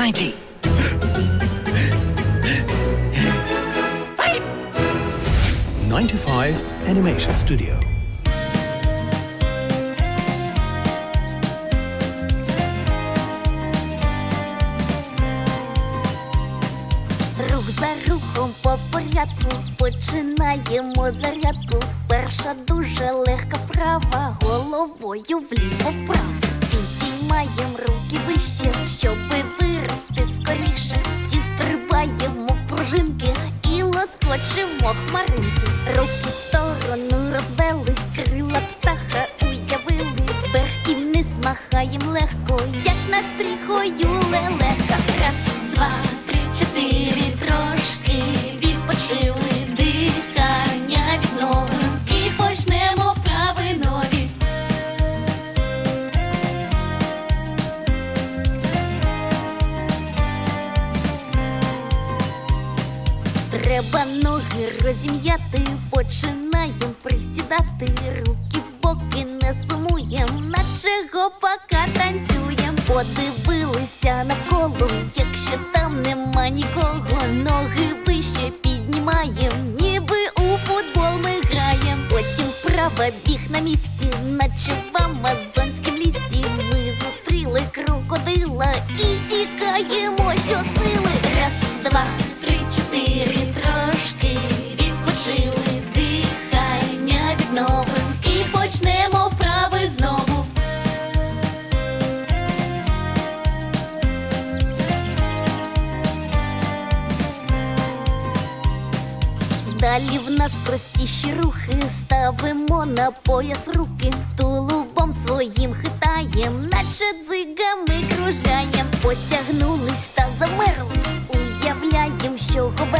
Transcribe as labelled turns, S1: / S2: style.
S1: 90. Five. 95 Animation Studio.
S2: Рух за рухом по порядку починаємо зарядку. Перша дуже легка вправа, головою вліво вправо. Підіймаємо руки вище, щоби лоскочимо хмаринки. Руки в сторону розвели, крила птаха уявили. Вверх і вниз махаєм легко, як над стріхою лелека. Раз, два, Треба ноги розім'яти, починаєм присідати, руки в боки не сумуєм, наче гопака танцюєм. Подивилися навколо, якщо там нема нікого, ноги вище піднімаєм, ніби у футбол ми граєм. Потім вправа біг на місці, наче в амазонськім лісі. Ми зустріли крокодила і тікаємо щосили. Раз, два, Далі в нас простіші рухи, ставимо на пояс руки, тулубом своїм хитаєм, наче дзигами кружляєм, потягнулись та замерли, уявляєм, що губернатор